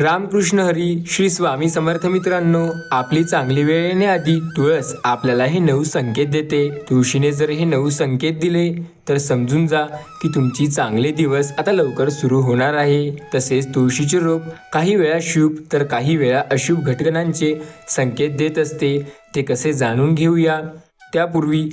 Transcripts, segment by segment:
रामकृष्ण हरी श्री स्वामी समर्थ मित्रांनो आपली चांगली वेळ येण्याआधी तुळस आपल्याला हे नऊ संकेत देते. तुळशीने जर हे नऊ संकेत दिले तर समजून जा की तुमची चांगले दिवस आता लवकर सुरू होणार आहे. तसेच तुळशीचे रोप काही वेळा शुभ तर काही वेळा अशुभ घटकांचे संकेत देत असते. ते कसे जाणून घेऊया? त्यापूर्वी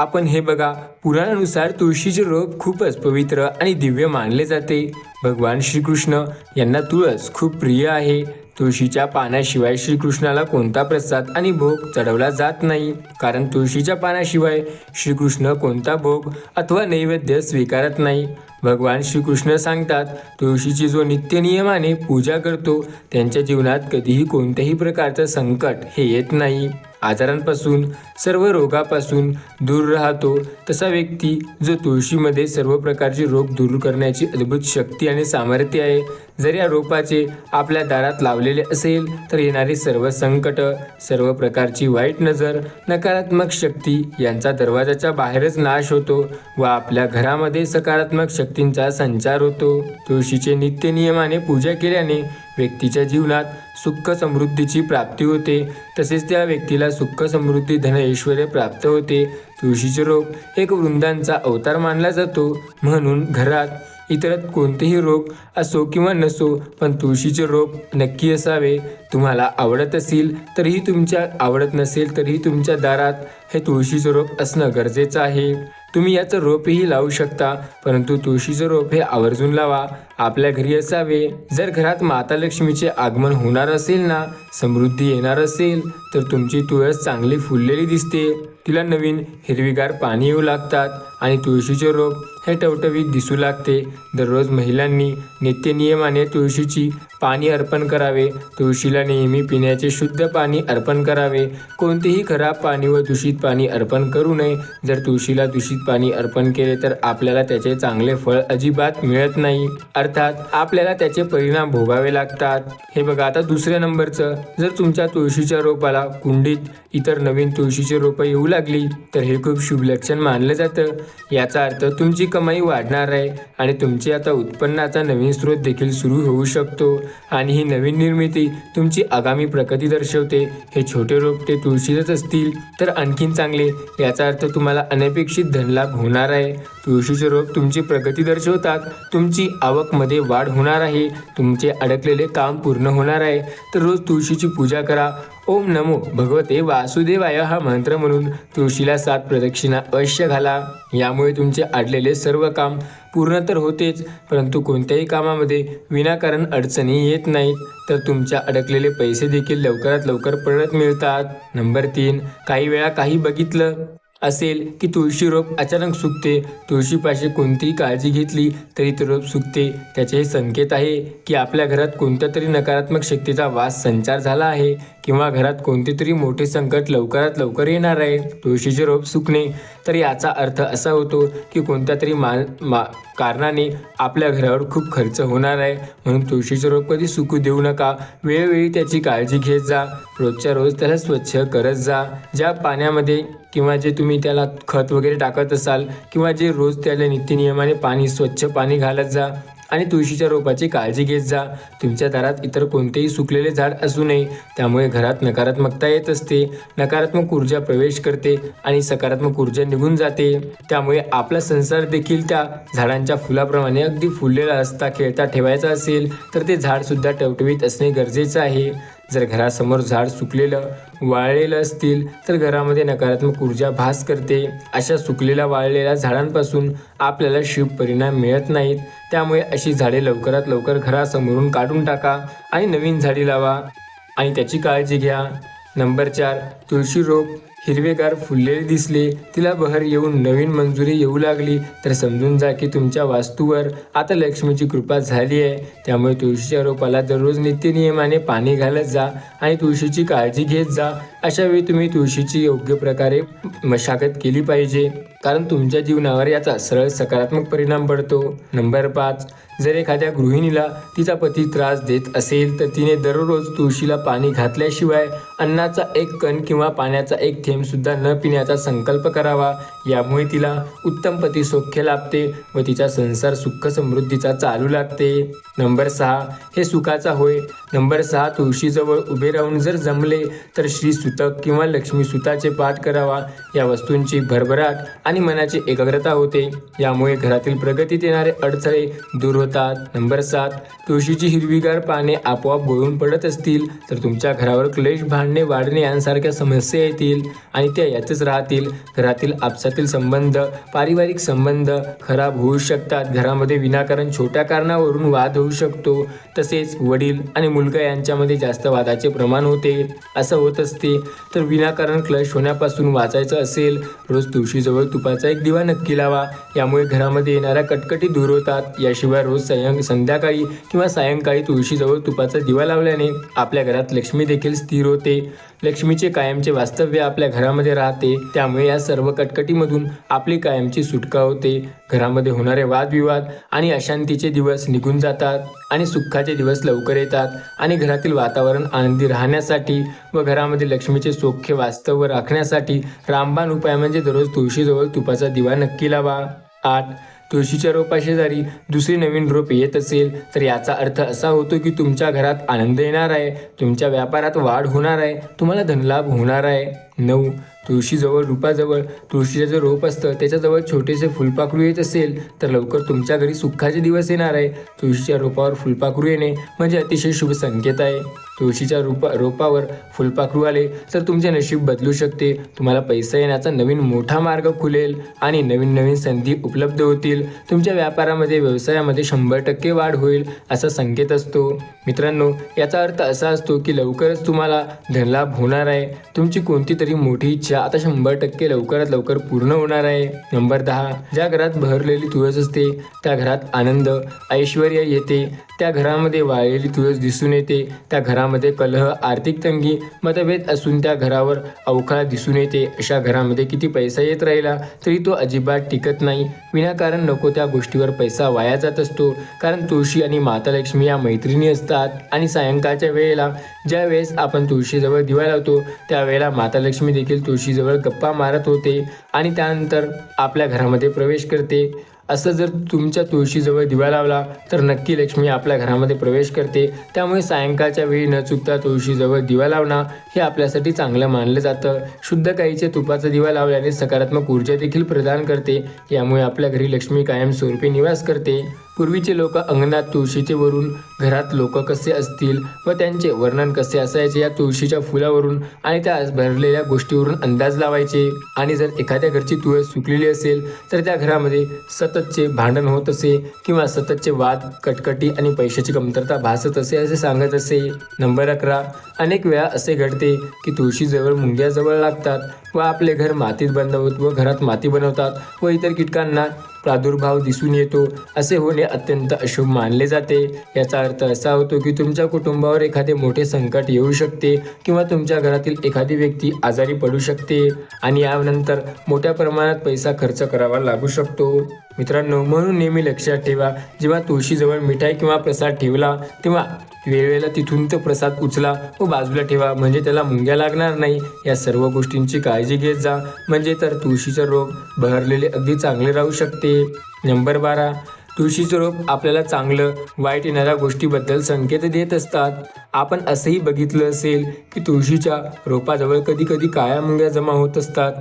आपण हे बघा. पुराणानुसार तुळशीचे रोप खूपच पवित्र आणि दिव्य मानले जाते. भगवान श्रीकृष्ण यांना तुळस खूप प्रिय आहे. तुळशीच्या पानाशिवाय श्रीकृष्णाला कोणता प्रसाद आणि भोग चढवला जात नाही. कारण तुळशीच्या पानाशिवाय श्रीकृष्ण कोणता भोग अथवा नैवेद्य स्वीकारत नाही. भगवान श्रीकृष्ण सांगतात तुळशीची जो नित्य नियमाने पूजा करतो त्यांच्या जीवनात कधीही कोणत्याही प्रकारचं संकट हे येत नाही. आजारांपासून सर्व रोगापासून दूर राहतो तसा व्यक्ती जो तुळशीमध्ये सर्व प्रकारचे रोग दूर करण्याची अद्भुत शक्ती आणि सामर्थ्य आहे. जर या रोपाचे आपल्या दारात लावले झालेले असेल तर येणारे सर्व संकट सर्व प्रकारची वाईट नजर नकारात्मक शक्ती यांचा दरवाजाच्या बाहेरच नाश होतो व आपल्या घरामध्ये सकारात्मक शक्तींचा संचार होतो. तुळशीचे नित्य नियमाने पूजा केल्याने व्यक्तीच्या जीवनात सुख समृद्धीची प्राप्ती होते. तसेच त्या व्यक्तीला सुख समृद्धी धन ऐश्वर प्राप्त होते. तुळशीचे रोप एक वृंदांचा अवतार मानला जातो. म्हणून घरात इतरत कोणतेही रोग असो किंवा नसो पण तुळशीचे रोप नक्की असावे. तुम्हाला आवडत असेल तरीही तुमच्या आवडत नसेल तरीही तुमच्या दारात हे तुळशीचं रोप असणं गरजेचं आहे. तुम्ही याचं रोपही लावू शकता परंतु तुळशीचं रोप हे आवर्जून लावा. आपल्या घरी असावे. जर घरात माता लक्ष्मीचे आगमन होणार असेल ना समृद्धी येणार असेल तर तुमची तुळस चांगली फुललेली दिसते. तिला नवीन हिरवीगार पाणी येऊ लागतात आणि तुळशीचे रोप हे टवटवीत दिसू लागते. दररोज महिलांनी नित्यनियमाने तुळशीची पाणी अर्पण करावे. तुळशीला नेहमी पिण्याचे शुद्ध पाणी अर्पण करावे. कोणतेही खराब पाणी व दूषित पाणी अर्पण करू नये. जर तुळशीला दूषित पाणी अर्पण केले तर आपल्याला त्याचे चांगले फळ अजिबात मिळत नाही. अर्थात आपल्याला त्याचे परिणाम भोगावे लागतात. हे बघा आता दुसऱ्या नंबरचं. जर तुमच्या तुळशीच्या रोपाला कुंडीत इतर नवीन तुळशीची रोपं येऊ लागली तर हे खूप शुभ लक्षण मानलं जातं. याचा अर्थ तुमची कमाई वाढणार आहे आणि तुमचे आता उत्पन्नाचा नवीन स्रोत देखील सुरू होऊ शकतो आणि ही नवीन निर्मिती तुमची आगामी प्रगती दर्शवते. हे छोटे रोपटे तुळशीतच असतील तर आणखीन चांगले. याचा अर्थ तुम्हाला अनपेक्षित धनलाभ होणार आहे. तुळशीचे रोप तुमची प्रगती दर्शवतात. तुमची आवकमध्ये वाढ होणार आहे. तुमचे अडकलेले काम पूर्ण होणार आहे. तर रोज तुळशीची पूजा करा. ओम नमो भगवते वासुदेवाय हा मंत्र म्हणून तुळशीला सात प्रदक्षिणा अवश्य घाला. यामुळे तुमचे अडलेले सर्व काम पूर्ण तर होतेच परंतु कोणत्याही कामामध्ये विनाकारण अडचणी येत नाहीत तर तुमच्या अडकलेले पैसे देखील लवकरात लवकर परत मिळतात. नंबर तीन काही वेळा काही बघितलं असेल की तुळशी रोप अचानक सुकते. तुळशीपाशी कोणतीही काळजी घेतली तरी ते रोप सुकते. त्याचे हे संकेत आहे की आपल्या घरात कोणत्या तरी नकारात्मक शक्तीचा वास संचार झाला आहे. किंवा घरात कोणते तरी मोठे संकट लवकरात लवकर येणार आहे. तुळशीचे रोप सुकणे. तर याचा अर्थ असा होतो की कोणत्या तरी मा मा कारणाने आपल्या घरावर खूप खर्च होणार आहे. म्हणून तुळशीचे रोप कधी सुकू देऊ नका. वेळोवेळी त्याची काळजी घेत जा. रोजच्या रोज त्याला स्वच्छ करत जा. ज्या पाण्यामध्ये किंवा जे तुम्ही त्याला खत वगैरे टाकत असाल किंवा जे रोज त्याला नित्यनियमाने पाणी स्वच्छ पाणी घालत जा. आणि तुळशीच्या रोपाची काळजी घेत जा. तुमच्या दारात इतर कोणतेही सुकलेले झाड असू नये. त्यामुळे घरात नकारात्मकता येत असते. नकारात्मक ऊर्जा प्रवेश करते आणि सकारात्मक ऊर्जा निघून जाते. त्यामुळे आपला संसार देखील त्या झाडांच्या फुलाप्रमाणे अगदी फुललेला असता खेळता ठेवायचा असेल तर ते झाड सुद्धा टवटवीत असणे गरजेचं आहे. जर घरासमोर झाड सुकलेलं वाळलेलं असतील तर घरामध्ये नकारात्मक ऊर्जा भास करते. अशा सुकलेल्या वाळलेल्या झाडांपासून आपल्याला शुभ परिणाम मिळत नाहीत. त्यामुळे अशी झाडे लवकरात लवकर घरासमोरून काढून टाका आणि नवीन झाडे लावा. आणि त्याची काळजी घ्या. नंबर चार तुळशी रोप हिरवेगार फुललेले दिसले. तिला बहर येऊन नवीन मंजुरी येऊ लागली. तर समजून जा की तुमच्या वास्तूवर आता लक्ष्मीची कृपा झाली आहे. त्यामुळे तुळशीच्या रोपाला दररोज नित्यनियमाने पाणी घालत जा आणि तुळशीची काळजी घेत जा. अशावेळी तुम्ही तुळशीची योग्य प्रकारे मशागत केली पाहिजे. कारण तुमच्या जीवनावर याचा सरळ सकारात्मक परिणाम पडतो. नंबर पाच जर एखाद्या गृहिणीला तिचा पती त्रास देत असेल तर तिने दररोज तुळशीला पाणी घातल्याशिवाय अन्नाचा एक कण किंवा पाण्याचा एक थेंब सुद्धा न पिण्याचा संकल्प करावा. यामुळे तिला उत्तम पती सौख्य लाभते व तिचा संसार सुख समृद्धीचा चालू लागते. नंबर सहा हे सुखाचा होय. नंबर सहा तुळशीजवळ उभे राहून जर जमले तर श्री सुतक किंवा लक्ष्मी सुताचे पाठ करावा. या वस्तूंची भरभराट आणि मनाची एकाग्रता होते. यामुळे घरातील प्रगतीत येणारे अडथळे दूर होतात. नंबर सात तुळशीची हिरवीगार पाने आपोआप गळून पडत असतील तर तुमच्या घरावर क्लेश भांडणे वाढणे यांसारख्या समस्या येतील आणि त्या यातच राहतील. घरातील आपसातील संबंध पारिवारिक संबंध खराब होऊ शकतात. घरामध्ये विनाकारण छोट्या कारणावरून वाद होऊ शकतो. तसेच वडील आणि मुलगा यांच्यामध्ये जास्त वादाचे प्रमाण होते. असं होत असते. तर विनाकारण क्लेश होण्यापासून वाचायचं असेल. रोज तुळशीजवळ तुपाचा एक दिवा नक्की लावा. यामुळे घरामध्ये येणाऱ्या कटकटी दूर होतात. याशिवाय रोज सायं संध्याकाळी किंवा सायंकाळी तुळशीजवळ तुपाचा दिवा लावल्याने आपल्या घरात लक्ष्मी देखील स्थिर होते. लक्ष्मीचे कायमचे वास्तव्य आपल्या घरामध्ये राहते त्यामुळे या सर्व कटकटीमधून आपली कायमची सुटका होते. घरामध्ये होणारे वादविवाद आणि अशांतीचे दिवस निघून जातात आणि सुखाचे दिवस लवकर येतात आणि घरातील वातावरण आनंदी राहण्यासाठी व घरामध्ये लक्ष्मीचे सौख्य वास्तव राखण्यासाठी रामबाण उपाय म्हणजे दररोज तुळशीजवळ तुपाचा दिवा नक्की लावा. आठ तुळशीच्या रोपाशेजारी दुसरी नवीन रोप येत असेल तर याचा अर्थ असा होतो की तुमच्या घरात आनंद येणार आहे तुमच्या व्यापारात वाढ होणार आहे तुम्हाला धनलाभ होणार आहे. नऊ. तुळशीजवळ रूपाजवळ तुळशीचं जे रोप असतं त्याच्याजवळ छोटेसे फुलपाखरू येत असेल तर लवकर तुमच्या घरी सुखाचे दिवस येणार आहे. तुळशीच्या रोपावर फुलपाखरू येणे म्हणजे अतिशय शुभ संकेत आहे. तुळशीच्या रूपा रोपावर फुलपाखरू आले तर तुमचे नशीब बदलू शकते. तुम्हाला पैसा येण्याचा नवीन मोठा मार्ग खुलेल आणि नवीन नवीन संधी उपलब्ध होतील. तुमच्या व्यापारामध्ये व्यवसायामध्ये शंभर टक्के वाढ होईल असा संकेत असतो. मित्रांनो याचा अर्थ असा असतो की लवकरच तुम्हाला धनलाभ होणार आहे. तुमची कोणती तरी मोठी इच्छा. आता शंभर टक्के लवकरात लवकर पूर्ण होणार आहे. नंबर दहा. ज्या घरात बहरलेली तुळस असते त्या घरात आनंद ऐश्वर येते. त्या घरामध्ये वाळलेली तुळस दिसून येते. त्या घरामध्ये कलह आर्थिक तंगी मतभेद असून त्या घरावर अवकाळ दिसून येते. अशा घरामध्ये किती पैसा येत राहिला तरी तो अजिबात टिकत नाही. विनाकारण नको त्या गोष्टीवर पैसा वाया जात असतो. कारण तुळशी आणि माता लक्ष्मी या मैत्रिणी असतात. आणि सायंकाळच्या वेळेला ज्या वेळेस आपण तुळशीजवळ दिवा लावतो त्यावेळेला माता लक्ष्मी देखील तुळशीजवळ गप्पा मारत होते आणि त्यानंतर आपल्या घरामध्ये प्रवेश करते. असं जर तुमच्या तुळशीजवळ दिवा लावला तर नक्की लक्ष्मी आपल्या घरामध्ये प्रवेश करते. त्यामुळे सायंकाळच्या वेळी न चुकता तुळशीजवळ दिवा लावणं हे आपल्यासाठी चांगलं मानलं जातं. शुद्ध काहीच्या तुपाचा दिवा लावल्याने सकारात्मक ऊर्जा देखील प्रदान करते. यामुळे आपल्या घरी लक्ष्मी कायमस्वरूपी निवास करते. पूर्वीचे लोक अंगणात तुळशीचे वरून घरात लोक कसे असतील व त्यांचे वर्णन कसे असायचे या तुळशीच्या फुलावरून आणि त्या भरलेल्या गोष्टीवरून अंदाज लावायचे. आणि जर एखाद्या घरची तुळस सुकलेली असेल तर त्या घरामध्ये सतत सततचे भांडण होत असे किंवा सततचे वाद कटकटी आणि पैशाची कमतरता भासत असे असे सांगत असे. नंबर अकरा अनेक वेळा असे घडते की तुळशीजवळ मुंग्याजवळ लागतात व आपले घर मातीत बनवत व घरात माती बनवतात व इतर कीटकांना प्रादुर्भाव दिसून येतो. असे होणे अत्यंत अशुभ मानले जाते. याचा अर्थ असा होतो की तुमच्या कुटुंबावर एखादे मोठे संकट येऊ शकते किंवा तुमच्या घरातील एखादी व्यक्ती आजारी पडू शकते आणि यानंतर मोठ्या प्रमाणात पैसा खर्च करावा लागू शकतो. मित्रांनो म्हणून नेहमी लक्षात ठेवा जेव्हा तुळशीजवळ मिठाई किंवा प्रसाद ठेवला तेव्हा वेळेला तिथून तो प्रसाद उचला व बाजूला ठेवा. म्हणजे त्याला मुंग्या लागणार नाही. या सर्व गोष्टींची काळजी घेत जा. म्हणजे तर तुळशीचं रोग बहरलेले अगदी चांगले राहू शकते. नंबर बारा. तुळशीचं रोप आपल्याला चांगलं वाईट येणाऱ्या गोष्टीबद्दल संकेत देत असतात. आपण असंही बघितलं असेल की तुळशीच्या रोपाजवळ कधी कधी काळ्या मुंग्या जमा होत असतात.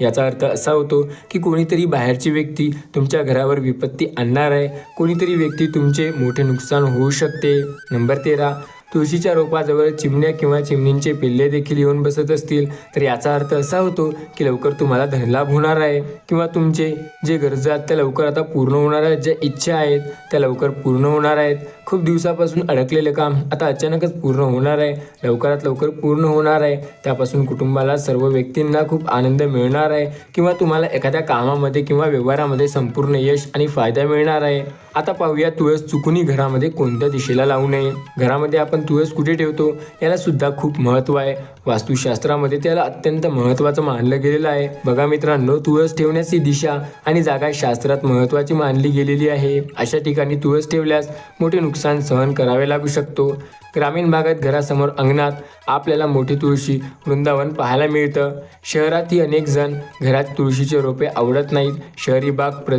याचा अर्थ असा होतो की कोणीतरी बाहेरची व्यक्ती तुमच्या घरावर विपत्ती आणणार आहे. कोणीतरी व्यक्ती तुमचे मोठे नुकसान होऊ शकते. नंबर तेरा तुळशीच्या रोपाजवळ चिमण्या किंवा चिमणींचे पिल्ले देखील येऊन बसत असतील. तर याचा अर्थ असा होतो की लवकर तुम्हाला धनलाभ होणार आहे. किंवा तुमचे जे गरजा आहेत त्या लवकर आता पूर्ण होणार आहेत. ज्या इच्छा आहेत त्या लवकर पूर्ण होणार आहेत. खूप दिवसापासून अडकलेलं काम आता अचानकच पूर्ण होणार आहे. लवकरात लवकर पूर्ण होणार आहे. त्यापासून कुटुंबाला सर्व व्यक्तींना खूप आनंद मिळणार आहे. किंवा तुम्हाला एखाद्या कामामध्ये किंवा व्यवहारामध्ये संपूर्ण यश आणि फायदा मिळणार आहे. आता पाहूया तुळस चुकूनही घरामध्ये कोणत्या दिशेला लावू नये. घरामध्ये आपण आपण तुळस कुठे ठेवतो याला सुद्धा खूप महत्त्व आहे. वास्तुशास्त्रामध्ये त्याला अत्यंत महत्त्वाचं मानलं गेलेलं आहे. बघा मित्रांनो तुळस ठेवण्याची दिशा आणि जागा शास्त्रात महत्त्वाची मानली गेलेली आहे. अशा ठिकाणी तुळस ठेवल्यास मोठे नुकसान सहन करावे लागू शकतो. ग्रामीण भागात घरासमोर अंगणात आपल्याला मोठी तुळशी वृंदावन पाहायला मिळतं. शहरातही अनेक जण घरात तुळशीचे रोपे आवडत नाहीत. शहरी बाग प्र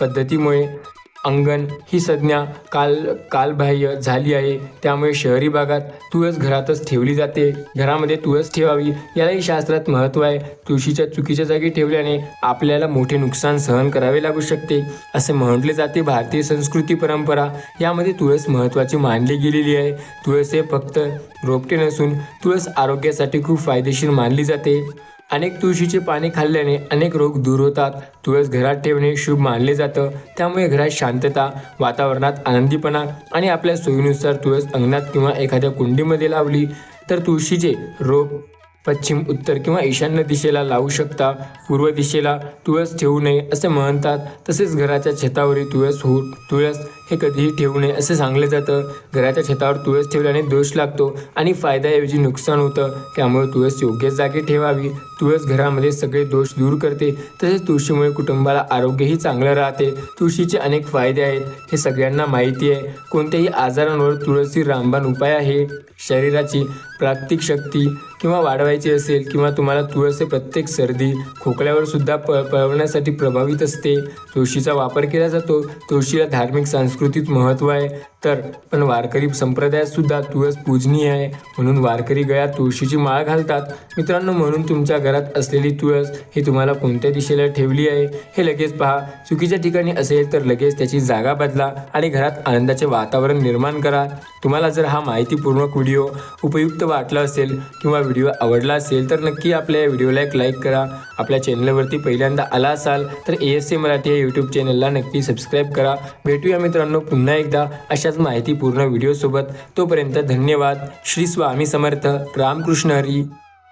पद्धतीमुळे अंगण ही संज्ञा काल कालबाह्य झाली आहे. त्यामुळे शहरी भागात तुळस घरातच ठेवली जाते. घरामध्ये तुळस ठेवावी यालाही शास्त्रात महत्त्व आहे. तुळशीच्या चुकीच्या जागी ठेवल्याने आपल्याला मोठे नुकसान सहन करावे लागू शकते असे म्हटले जाते भारतीय संस्कृती परंपरा. यामध्ये तुळस महत्त्वाची मानली गेलेली आहे. तुळस हे फक्त रोपटे नसून तुळस आरोग्यासाठी खूप फायदेशीर मानली जाते. अनेक तुळशीचे पाने खाल्ल्याने अनेक रोग दूर होतात. तुळस घरात ठेवणे शुभ मानले जातं. त्यामुळे घरात शांतता वातावरणात आनंदीपणा आणि आपल्या सोयीनुसार तुळस अंगणात किंवा एखाद्या कुंडीमध्ये लावली तर तुळशीचे रोप पश्चिम उत्तर किंवा ईशान्य दिशेला लावू शकता. पूर्व दिशेला तुळस ठेवू नये असे म्हणतात. तसेच घराच्या छतावरील तुळस हो तुळस हे कधीही ठेवू नये असे सांगले जातं. घराच्या छतावर तुळस ठेवल्याने दोष लागतो आणि फायद्याऐवजी नुकसान होतं. त्यामुळे तुळस योग्य जागी ठेवावी. तुळस घरामध्ये सगळे दोष दूर करते. तसेच तुळशीमुळे कुटुंबाला आरोग्यही चांगलं राहते. तुळशीचे अनेक फायदे आहेत. हे सगळ्यांना माहिती आहे. कोणत्याही आजारांवर तुळसी रामबाण उपाय आहे? शरीराची प्राप्तिक शक्ती किंवा वाढवायची असेल किंवा तुम्हाला तुळस हे प्रत्येक सर्दी खोकल्यावर सुद्धा प पळवण्यासाठी प्रभावित असते. तुळशीचा वापर केला जातो. तुळशीला धार्मिक सांस्कृतिक महत्त्व आहे. तर पण वारकरी संप्रदायात सुद्धा तुळस पूजनीय आहे. म्हणून वारकरी गळ्यात तुळशीची माळ घालतात. मित्रांनो म्हणून तुमच्या घरात असलेली तुळस ही तुम्हाला कोणत्या दिशेला ठेवली आहे? हे लगेच पहा. चुकीच्या ठिकाणी असेल तर लगेच त्याची जागा बदला आणि घरात आनंदाचे वातावरण निर्माण करा. तुम्हाला जर हा माहितीपूर्वक व्हिडिओ उपयुक्त वाटला असेल किंवा व्हिडिओ आवडला असेल तर नक्की आपल्या या व्हिडिओला एक लाईक करा. आपल्या चॅनलवरती पहिल्यांदा आला असाल तर ए एस ए मराठी या यूट्यूब चॅनलला नक्की सबस्क्राईब करा. भेटूया मित्रांनो. मित्रांनो पुन्हा एकदा अशाच माहितीपूर्ण व्हिडिओसोबत तोपर्यंत धन्यवाद. श्री स्वामी समर्थ. रामकृष्ण हरी.